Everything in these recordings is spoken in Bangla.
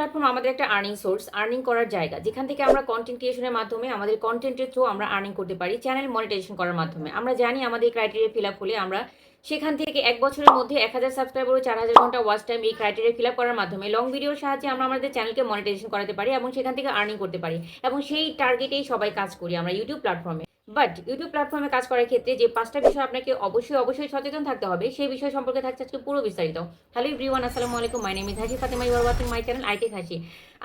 প্ল্যাটফর্ম আমাদের একটা আর্নিং সোর্স আর্নিং করার জায়গা। যেখান থেকে আমরা কন্টেন্ট ক্রিয়েশনের মাধ্যমে, আমাদের কন্টেন্টের থ্রু আমরা আর্নিং করতে পারি চ্যানেল মনিটাইজেশন করার মাধ্যমে। আমরা জানি আমাদের ক্রাইটেরিয়া ফিল আপ হলে আমরা সেখান থেকে এক বছরের মধ্যে এক হাজার সাবস্ক্রাইবার ও চার হাজার ঘণ্টা ওয়াচ টাইম এই ক্রাইটেরিয়া ফিল আপ করার মাধ্যমে লং ভিডিওর সাহায্যে আমরা আমাদের চ্যানেলকে মনিটাইজেশন করাতে পারি এবং সেখান থেকে আর্নিং করতে পারি। এবং সেই টার্গেটেই সবাই কাজ করি আমরা ইউটিউব প্ল্যাটফর্মে বাট ইউটিউব প্ল্যাটফর্মে কাজ করার ক্ষেত্রে যে পাঁচটা বিষয় আপনাকে অবশ্যই অবশ্যই সচেতন থাকতে হবে, সেই বিষয় সম্পর্কে থাকছে আজকে পুরো বিস্তারিত। হ্যালো এভরিওয়ান আসসালামু আলাইকুম। My name is Hasi Fatema you are watching my channel আইটে Hasi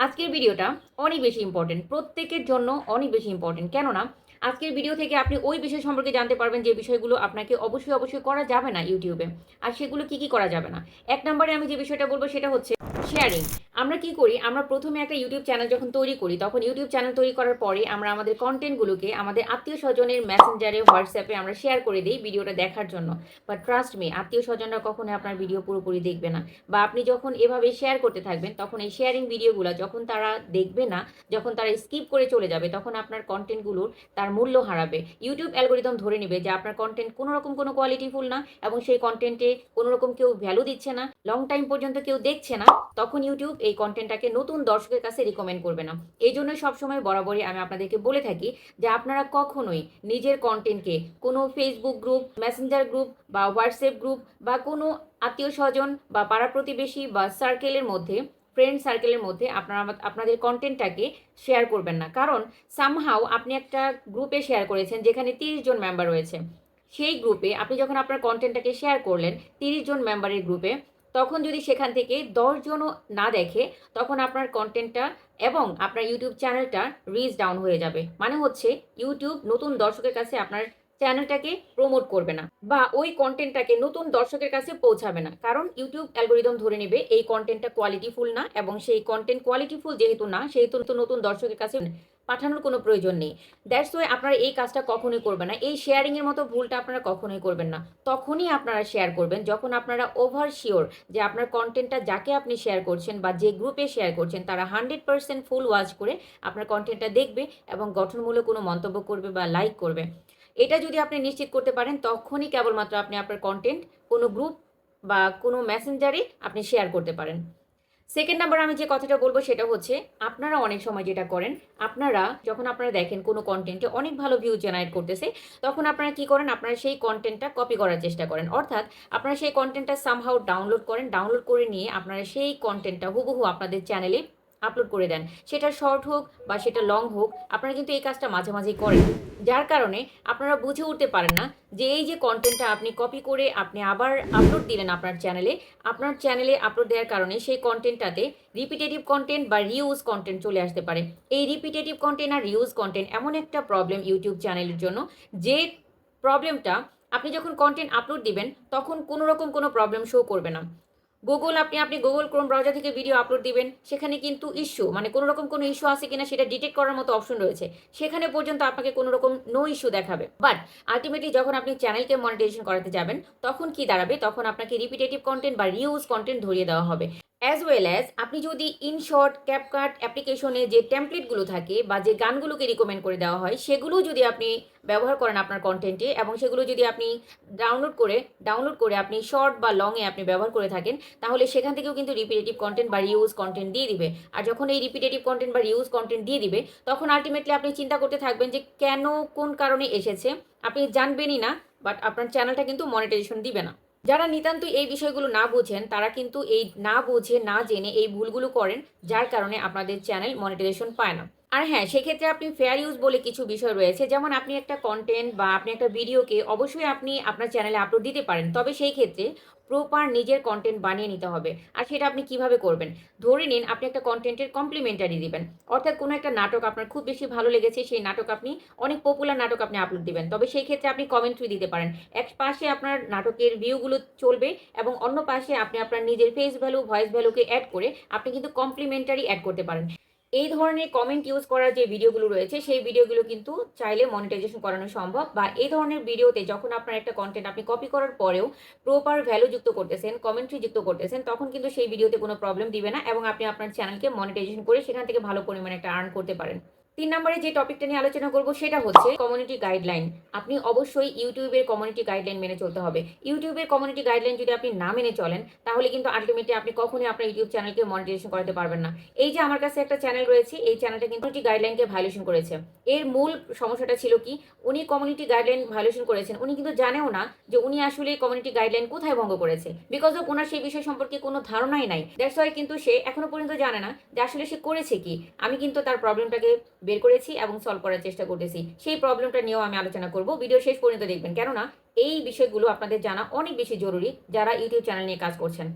আজকের ভিডিওটা অনেক বেশি ইম্পর্টেন্ট প্রত্যেকের জন্য অনেক বেশি ইম্পর্টেন্ট কেননা, আজকের ভিডিও থেকে আপনি ওই বিষয় সম্পর্কে জানতে পারবেন যে বিষয়গুলো আপনাকে অবশ্যই অবশ্যই করা যাবে না ইউটিউবে আর সেগুলো কি কি করা যাবে না? এক নম্বরে আমি যে বিষয়টা বলব সেটা হচ্ছে শেয়ারিং আমরা কি করি? আমরা প্রথমে একটা ইউটিউব চ্যানেল যখন তৈরি করি, তখন ইউটিউব চ্যানেল তৈরি করার পরে আমরা আমাদের কন্টেন্টগুলোকে আমাদের আত্মীয় স্বজনের মেসেঞ্জারে হোয়াটসঅ্যাপে আমরা শেয়ার করে দিই ভিডিওটা দেখার জন্য। বাট ট্রাস্ট মি আত্মীয় স্বজনরা কখনো আপনার ভিডিও পুরোপুরি দেখবে না। বা আপনি যখন এভাবে শেয়ার করতে থাকবেন, তখন এই শেয়ারিং ভিডিওগুলো যখন তারা দেখবে না, যখন তারা স্কিপ করে চলে যাবে, তখন আপনার কন্টেন্টগুলোর তার মূল্য হারাবে। ইউটিউব অ্যালগোরিদম ধরে নেবে যে আপনার কন্টেন্ট কোনো রকম কোনো কোয়ালিটিফুল না এবং সেই কন্টেন্টে কোনো রকম কেউ ভ্যালু দিচ্ছে না লং টাইম পর্যন্ত কেউ দেখছে না। তখন ইউটিউব এই কন্টেন্টটাকে নতুন দর্শকের কাছে রিকমেন্ড করবে না। এই জন্য সবসময় বরাবরই আমি আপনাদেরকে বলে থাকি যে আপনারা কখনোই নিজের কন্টেন্টকে কোনো ফেসবুক গ্রুপ মেসেঞ্জার গ্রুপ বা হোয়াটসঅ্যাপ গ্রুপ বা কোনো আত্মীয় স্বজন বা পাড়া প্রতিবেশী বা সার্কেলের মধ্যে ফ্রেন্ড সার্কেলের মধ্যে আপনারা আপনাদের কন্টেন্টটাকে শেয়ার করবেন না। কারণ সামহাও আপনি একটা গ্রুপে শেয়ার করেছেন যেখানে তিরিশ জন মেম্বার রয়েছে। সেই গ্রুপে আপনি যখন আপনার কন্টেন্টটাকে শেয়ার করলেন, তিরিশ জন মেম্বারের গ্রুপে তখন যদি সেখান থেকে দশজনও না দেখে, তখন আপনার কন্টেন্টটা এবং আপনার ইউটিউব চ্যানেলটা রিচ ডাউন হয়ে যাবে। মানে হচ্ছে ইউটিউব নতুন দর্শকের কাছে আপনার চ্যানেলটাকে প্রমোট করবে না বা ওই কন্টেন্টটাকে নতুন দর্শকের কাছে পৌঁছাবে না। কারণ ইউটিউব অ্যালগোরিদম ধরে নেবে এই কন্টেন্টটা কোয়ালিটিফুল না এবং সেই কন্টেন্ট কোয়ালিটিফুল যেহেতু না, সেহেতু নতুন দর্শকের কাছে পাঠানোর কোনো প্রয়োজন নেই। দ্যাটস ওয়ে আপনারা এই কাজটা কখনোই করবেন না। এই শেয়ারিংয়ের মতো ভুলটা আপনারা কখনোই করবেন না। তখনই আপনারা শেয়ার করবেন। যখন আপনারা ওভার শিওর যে আপনার কন্টেন্টটা যাকে আপনি শেয়ার করছেন বা যে গ্রুপে শেয়ার করছেন, তারা হান্ড্রেড পার্সেন্ট ফুল ওয়াচ করে আপনার কন্টেন্টটা দেখবে এবং গঠনমূলক কোনো মন্তব্য করবে বা লাইক করবে। এটা যদি আপনি নিশ্চিত করতে পারেন, তখনই কেবলমাত্র আপনি আপনার কন্টেন্ট কোনো গ্রুপ বা কোনো মেসেঞ্জারে আপনি শেয়ার করতে পারেন। সেকেন্ড নাম্বার আমি যে কথাটা বলব সেটা হচ্ছে, আপনারা অনেক সময় যেটা করেন, আপনারা যখন আপনারা দেখেন কোনো কন্টেন্টে অনেক ভালো ভিউ জেনারেট করতেছে, তখন আপনারা কি করেন? আপনারা সেই কন্টেন্টটা কপি করার চেষ্টা করেন। অর্থাৎ আপনারা সেই কন্টেন্টটা সামহাউ ডাউনলোড করেন ডাউনলোড করে নিয়ে আপনারা সেই কন্টেন্টটা হুবহু আপনাদের চ্যানেলে আপলোড করে দেন। সেটা শর্ট হোক বা সেটা লং হোক, আপনারা কিন্তু এই কাজটা মাঝে মাঝেই করেন। যার কারণে আপনারা বুঝে উঠতে পারেন না যে এই যে কন্টেন্টটা আপনি কপি করে আপনি আবার আপলোড দিলেন আপনার চ্যানেলে আপনার চ্যানেলে আপলোড দেওয়ার কারণে সেই কন্টেন্টটাতে রিপিটেটিভ কন্টেন্ট বা রিউজ কন্টেন্ট চলে আসতে পারে। এই রিপিটেটিভ কন্টেন্ট আর রিউজ কন্টেন্ট এমন একটা প্রবলেম ইউটিউব চ্যানেলের জন্য যে প্রবলেমটা আপনি যখন কন্টেন্ট আপলোড দিবেন, তখন কোনো রকম কোনো প্রবলেম শো করবে না। গুগল আপনি আপনি গুগল ক্রোম ব্রাউজার থেকে ভিডিও আপলোড দিবেন, সেখানে কিন্তু ইস্যু মানে কোনো রকম কোনো ইস্যু আছে কিনা সেটা ডিটেক্ট করার মতো অপশন রয়েছে। সেখানে পর্যন্ত আপনাকে কোনো রকম নো ইস্যু দেখাবে। বাট আলটিমেটলি যখন আপনি চ্যানেলকে মনিটাইজেশন করাতে যাবেন, তখন কি দাঁড়াবে? তখন আপনাকে রিপিটেটিভ কন্টেন্ট বা রিউজ কন্টেন্ট ধরিয়ে দেওয়া হবে। অ্যাজ ওয়েল অ্যাজ আপনি যদি ইনশর্ট ক্যাপকাট অ্যাপ্লিকেশনে যে টেমপ্লেটগুলো থাকে বা যে গানগুলোকে রিকমেন্ড করে দেওয়া হয়, সেগুলো যদি আপনি ব্যবহার করেন আপনার কন্টেন্টে এবং সেগুলো যদি আপনি ডাউনলোড করে ডাউনলোড করে আপনি শর্ট বা লংয়ে আপনি ব্যবহার করে থাকেন, তাহলে সেখান থেকেও কিন্তু রিপিটেটিভ কন্টেন্ট বা রিউজ কন্টেন্ট দিয়ে দিবে। আর যখন এই রিপিটেটিভ কন্টেন্ট বা রিউজ কন্টেন্ট দিয়ে দিবে, তখন আলটিমেটলি আপনি চিন্তা করতে থাকবেন যে কেন কোন কারণে এসেছে, আপনি জানবেনই না বাট আপনার চ্যানেলটা কিন্তু মনিটাইজেশন দিবে না। যারা নিতান্তই এই বিষয়গুলো না বুঝেন, তারা কিন্তু এই না বুঝে, না জেনে এই ভুলগুলো করেন, যার কারণে আপনাদের চ্যানেল মনিটাইজেশন পায় না। আর হ্যাঁ সেক্ষেত্রে আপনি ফেয়ার ইউজ বলে কিছু বিষয় রয়েছে। যেমন আপনি একটা কন্টেন্ট বা আপনি একটা ভিডিওকে অবশ্যই আপনি আপনার চ্যানেলে আপলোড দিতে পারেন। তবে সেই ক্ষেত্রে প্রপার নিজের কন্টেন্ট বানিয়ে নিতে হবে। আর সেটা আপনি কীভাবে করবেন? ধরে নিন, আপনি একটা কন্টেন্টের কমপ্লিমেন্টারি দিবেন। অর্থাৎ কোনো একটা নাটক আপনার খুব বেশি ভালো লেগেছে, সেই নাটক আপনি, অনেক পপুলার নাটক আপনি আপলোড দিবেন। তবে সেই ক্ষেত্রে আপনি কমেন্ট্রি দিতে পারেন। এক পাশে আপনার নাটকের ভিউগুলো চলবে এবং অন্য পাশে আপনি আপনার নিজের ফেস ভ্যালু ভয়েস ভ্যালুকে অ্যাড করে আপনি কিন্তু কমপ্লিমেন্টারি অ্যাড করতে পারেন। এই ধরনের কমেন্ট ইউজ করার যে ভিডিওগুলো রয়েছে, সেই ভিডিওগুলো কিন্তু চাইলে মনিটাইজেশন করানো সম্ভব। বা এই ধরনের ভিডিওতে যখন আপনার একটা কন্টেন্ট আপনি কপি করার পরেও প্রপার ভ্যালু যুক্ত করতেছেন কমেন্ট্রি যুক্ত করতেছেন, তখন কিন্তু সেই ভিডিওতে কোনো প্রবলেম দিবে না এবং আপনি আপনার চ্যানেলকে মনিটাইজেশন করে সেখান থেকে ভালো পরিমাণে একটা আর্ন করতে পারেন। তিন নম্বরে যে টপিকটা নিয়ে আলোচনা করব সেটা হচ্ছে কমিউনিটি গাইডলাইন আপনি অবশ্যই ইউটিউবের কমিউনিটি গাইডলাইন মেনে চলতে হবে। ইউটিউবের কমিউনিটি গাইডলাইন যদি আপনি না মেনে চলেন, তাহলে কিন্তু আলটিমেটলি আপনি কখনোই আপনার ইউটিউব চ্যানেলকে মনিটাইজেশন করাতে পারবেন না। এই যে আমার কাছে একটা চ্যানেল রয়েছে, এই চ্যানেলটা কিন্তু গাইডলাইনকে ভায়োলেশন করেছে। এর মূল সমস্যাটা ছিল কি, উনি কমিউনিটি গাইডলাইন ভায়োলেশন করেছেন। উনি কিন্তু জানেও না যে উনি আসলে কমিউনিটি গাইডলাইন কোথায় ভঙ্গ করেছে। বিকজ অফ ওনার সেই বিষয় সম্পর্কে কোনো ধারণাই নাই। দ্যাটস ওয়াই কিন্তু সে এখনও পর্যন্ত জানে না যে আসলে সে করেছে কি। আমি কিন্তু তার প্রবলেমটাকে বের করেছি এবং সলভ করার চেষ্টা করতেছি। সেই প্রবলেমটা নিয়েও আমি আলোচনা করব। ভিডিও শেষ পর্যন্ত দেখবেন। কেননা, এই বিষয়গুলো আপনাদের জানা অনেক বেশি জরুরি যারা ইউটিউব চ্যানেল নিয়ে কাজ করছেন।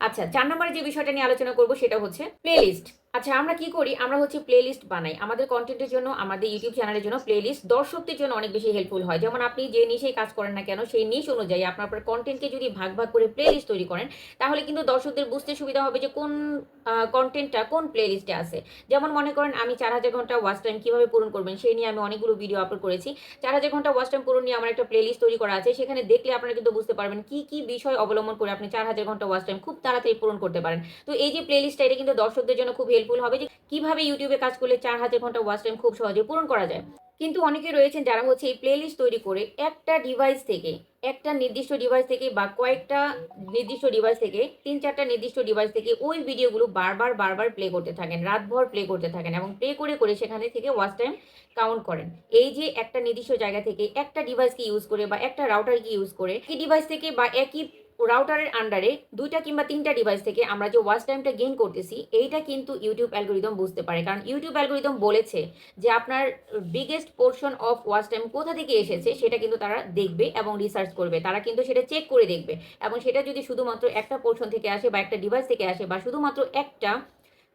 আচ্ছা চার নম্বরে যে বিষয়টা নিয়ে আলোচনা করব সেটা হচ্ছে প্লেলিস্ট আচ্ছা আমরা কি করি? আমরা হচ্ছে প্লেলিস্ট বানাই। আমাদের কন্টেন্টের জন্য, আমাদের ইউটিউব চ্যানেলের জন্য প্লেলিস্ট দর্শকদের জন্য অনেক বেশি হেল্পফুল হয়। যেমন আপনি যে নিশেই কাজ করেন না কেন, সেই নিশ অনুযায়ী আপনার কন্টেন্টকে যদি ভাগ ভাগ করে প্লেলিস্ট তৈরি করেন, তাহলে কিন্তু দর্শকদের বুঝতে সুবিধা হবে যে কোন কন্টেন্টটা কোন প্লেলিস্টে আছে। যেমন মনে করেন, আমি চার হাজার ঘণ্টা ওয়াচ টাইম কীভাবে পূরণ করবেন, সেই নিয়ে আমি অনেকগুলো ভিডিও আপলোড করেছি। চার হাজার ঘণ্টা ওয়াচ টাইম পূরণ নিয়ে আমার একটা প্লেলিস্ট তৈরি করা আছে। সেখানে দেখলে আপনারা কিন্তু বুঝতে পারবেন কি কি বিষয় অবলম্বন করে আপনি চার হাজার ঘণ্টা ওয়াচ টাইম খুব তাড়াতাড়ি পূরণ করতে পারেন। তো এই যে প্লেলিস্টটা এটা কিন্তু দর্শকদের জন্য খুব হেল্পফুল হবে যে কীভাবে ইউটিউবে কাজ করলে চার হাজার ঘণ্টা ওয়াচ টাইম খুব সহজে পূরণ করা যায়। কিন্তু অনেকে রয়েছেন যারা হচ্ছে এই প্লেলিস্ট তৈরি করে একটা ডিভাইস থেকে, একটা নির্দিষ্ট ডিভাইস থেকে বা কয়েকটা নির্দিষ্ট ডিভাইস থেকে, তিন চারটা নির্দিষ্ট ডিভাইস থেকে ওই ভিডিওগুলো বারবার বারবার প্লে করতে থাকেন, রাতভর প্লে করতে থাকেন এবং প্লে করে করে সেখানে থেকে ওয়াচ টাইম কাউন্ট করেন। এই যে একটা নির্দিষ্ট জায়গা থেকে একটা ডিভাইসকে ইউজ করে বা একটা রাউটারকে ইউজ করে, একই ডিভাইস থেকে বা একই রাউটারের আন্ডারে দুইটা কিংবা তিনটা ডিভাইস থেকে আমরা যে ওয়াচ টাইমটা গেইন করতেছি, এইটা কিন্তু ইউটিউব অ্যালগোরিদম বুঝতে পারে। কারণ ইউটিউব অ্যালগোরিদম বলেছে যে আপনার biggest portion of watch time কোথা থেকে এসেছে সেটা কিন্তু তারা দেখবে এবং রিসার্চ করবে। তারা কিন্তু সেটা চেক করে দেখবে। এবং সেটা যদি শুধুমাত্র একটা পোর্শন থেকে আসে বা একটা ডিভাইস থেকে আসে বা শুধুমাত্র একটা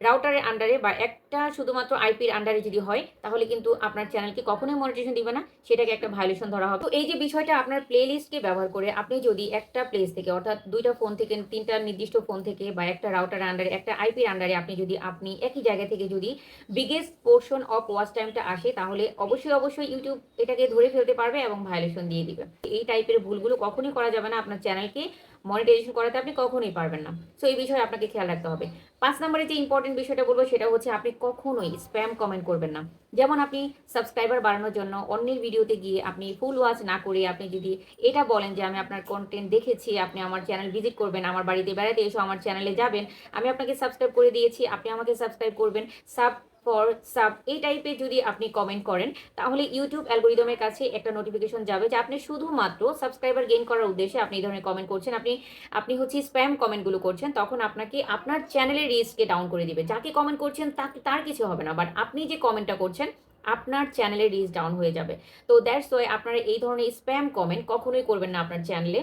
রাউটারের আন্ডারে বা একটা শুধুমাত্র আইপির আন্ডারে যদি হয়, তাহলে কিন্তু আপনার চ্যানেলকে কখনোই মনিটেশন দিবে না। সেটাকে একটা ভায়োলেশন ধরা হবে। তো এই যে বিষয়টা আপনার প্লে লিস্টকে ব্যবহার করে আপনি যদি একটা প্লেস থেকে, অর্থাৎ দুইটা ফোন থেকে, তিনটা নির্দিষ্ট ফোন থেকে বা একটা রাউটার আন্ডারে একটা আইপির আন্ডারে আপনি যদি, আপনি একই জায়গা থেকে যদি বিগেস্ট পোর্শন অফ ওয়াচ টাইমটা আসে, তাহলে অবশ্যই অবশ্যই ইউটিউব এটাকে ধরে ফেলতে পারবে এবং ভায়োলেশন দিয়ে দিবে। এই টাইপের ভুলগুলো কখনোই করা যাবে না আপনার চ্যানেলকে মনিটাইজেশন করাতে আপনি কখনোই পারবেন না। সো এই বিষয়ে আপনাকে খেয়াল রাখতে হবে। পাঁচ নম্বরে যে ইম্পর্টেন্ট বিষয়টা বলব, সেটা হচ্ছে আপনি কখনোই স্প্যাম কমেন্ট করবেন না। যেমন আপনি সাবস্ক্রাইবার বাড়ানোর জন্য অন্যের ভিডিওতে গিয়ে আপনি ফুল ওয়াচ না করে আপনি যদি এটা বলেন যে, আমি আপনার কন্টেন্ট দেখেছি, আপনি আমার চ্যানেল ভিজিট করবেন, আমার বাড়িতে বেড়াতে এসে, আমার চ্যানেলে যাবেন, আমি আপনাকে সাবস্ক্রাইব করে দিয়েছি, আপনি আমাকে সাবস্ক্রাইব করবেন। সাব ফর সাব এই টাইপের যদি আপনি কমেন্ট করেন, তাহলে ইউটিউব অ্যালগোরিদমের কাছে একটা নোটিফিকেশন যাবে যে আপনি শুধুমাত্র সাবস্ক্রাইবার গেইন করার উদ্দেশ্যে আপনি এই ধরনের কমেন্ট করছেন। আপনি আপনি হচ্ছে স্প্যাম কমেন্টগুলো করছেন, তখন আপনাকে আপনার চ্যানেলের রিস্ককে ডাউন করে দিবে। যাকে কমেন্ট করছেন, তাকে, তার কিছু হবে না। বাট আপনি যে কমেন্টটা করছেন, আপনার চ্যানেলের রিচ ডাউন হয়ে যাবে। তো দ্যাটস ওয়াই আপনারা এই ধরনের স্প্যাম কমেন্ট কখনোই করবেন না আপনার চ্যানেলে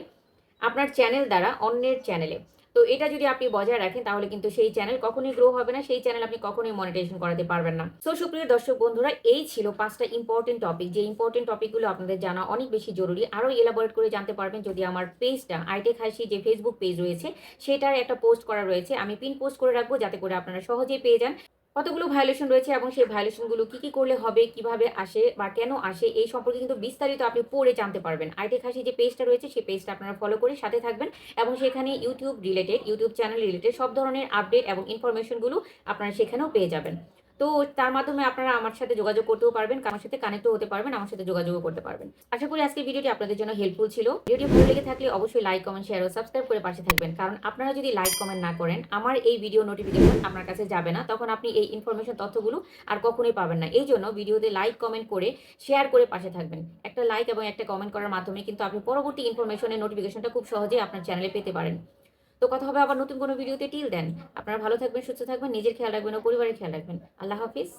আপনার চ্যানেল দ্বারা অন্যের চ্যানেলে তো এটা যদি আপনি বজায় রাখেন, তাহলে কিন্তু সেই চ্যানেল কখনোই গ্রো হবে না, সেই চ্যানেল আপনি কখনোই মনিটাইজেশন করাতে পারবেন না। সো সুপ্রিয় দর্শক বন্ধুরা, এই ছিল পাঁচটা ইম্পর্টেন্ট টপিক যে ইম্পর্টেন্ট টপিকগুলো আপনাদের জানা অনেক বেশি জরুরি আরও এলাবোরেট করে জানতে পারবেন যদি আমার পেজটা আইটে হাসি যে ফেসবুক পেজ রয়েছে, সেটার একটা পোস্ট করা রয়েছে। আমি পিন পোস্ট করে রাখব, যাতে করে আপনারা সহজেই পেয়ে যান। কতগুলো ভায়োলেশন রয়েছে এবং সেই ভায়োলেশনগুলো কি কি করলে হবে, কীভাবে আসে বা কেন আসে, এই সম্পর্কে কিন্তু বিস্তারিত আপনি পড়ে জানতে পারবেন। আইটি খাসি যে পেজটা রয়েছে, সেই পেজটা আপনারা ফলো করে সাথে থাকবেন এবং সেখানে YouTube related YouTube channel related সব ধরনের আপডেট এবং ইনফরমেশনগুলো আপনারা সেখানেও পেয়ে যাবেন। তো তার মাধ্যমে আপনারা আমার সাথে যোগাযোগ করতেও পারবেন আমার সাথে কানেক্টও হতে পারবেন, আমার সাথে যোগাযোগও করতে পারবেন। আশা করি আজকে ভিডিওটি আপনাদের জন্য হেল্পফুল ছিল। ভিডিওটি ভালো লেগে থাকলে অবশ্যই লাইক কমেন্ট শেয়ার ও সাবস্ক্রাইব করে পাশে থাকবেন। কারণ আপনারা যদি লাইক কমেন্ট না করেন, আমার এই ভিডিও নোটিফিকেশন আপনার কাছে যাবে না। তখন আপনি এই ইনফরমেশন তথ্যগুলো আর কখনোই পাবেন না। এই জন্য ভিডিওতে লাইক কমেন্ট করে শেয়ার করে পাশে থাকবেন। একটা লাইক এবং একটা কমেন্ট করার মাধ্যমে কিন্তু আপনি পরবর্তী ইনফরমেশনের নোটিফিকেশনটা খুব সহজেই আপনার চ্যানেলে পেতে পারেন। তো কথা হবে আবার নতুন কোনো ভিডিওতে। টিল দেন আপনারা ভালো থাকবেন, সুস্থ থাকবেন, নিজের খেয়াল রাখবেন ও পরিবারের খেয়াল রাখবেন। আল্লাহ হাফিজ।